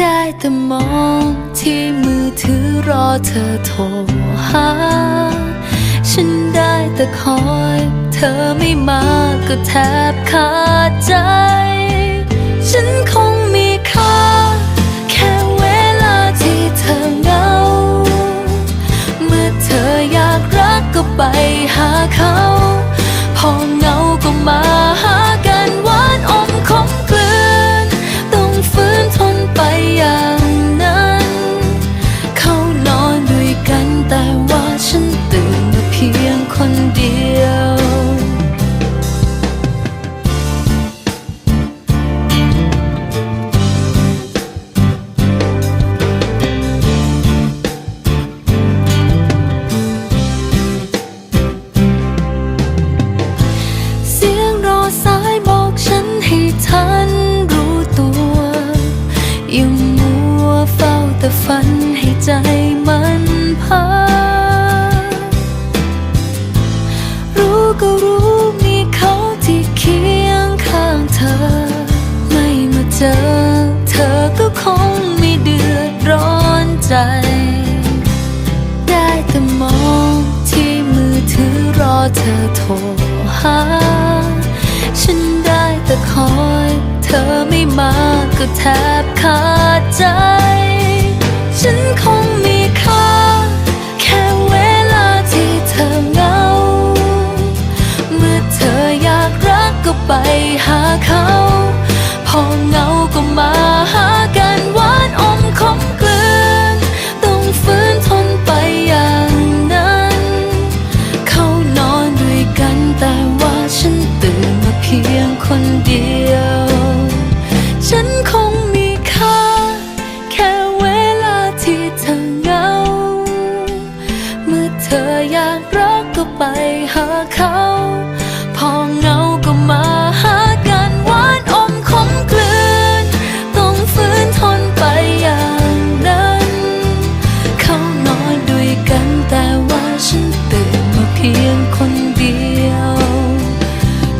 ได้แต่มองที่มือถือรอเธอโทรหา ฉันได้แต่คอยเธอไม่มาก็แทบขาดใจ ฉันคงมีค่า แค่เวลาที่เธอเหงา เมื่อเธออยากรักก็ไปหาเขาพอ พียงคนเดียว เสียงรอสายบอกฉันให้ทันรู้ตัวยังมัวเฝ้าแต่ฝันให้ใจมันพัก ก็รู้มีเขาที่เคียงข้างเธอ ไม่มาเจอ เธอก็คงไม่เดือดร้อนใจ ได้แต่มองที่มือถือรอเธอโทรหา ฉันได้แต่คอย เธอไม่มาก็แทบขาดใจ ไปหาเขา พอเหงาก็มาหา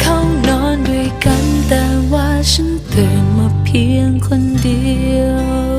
เขานอนด้วยกันแต่ว่าฉันตื่นมาเพียงคนเดียว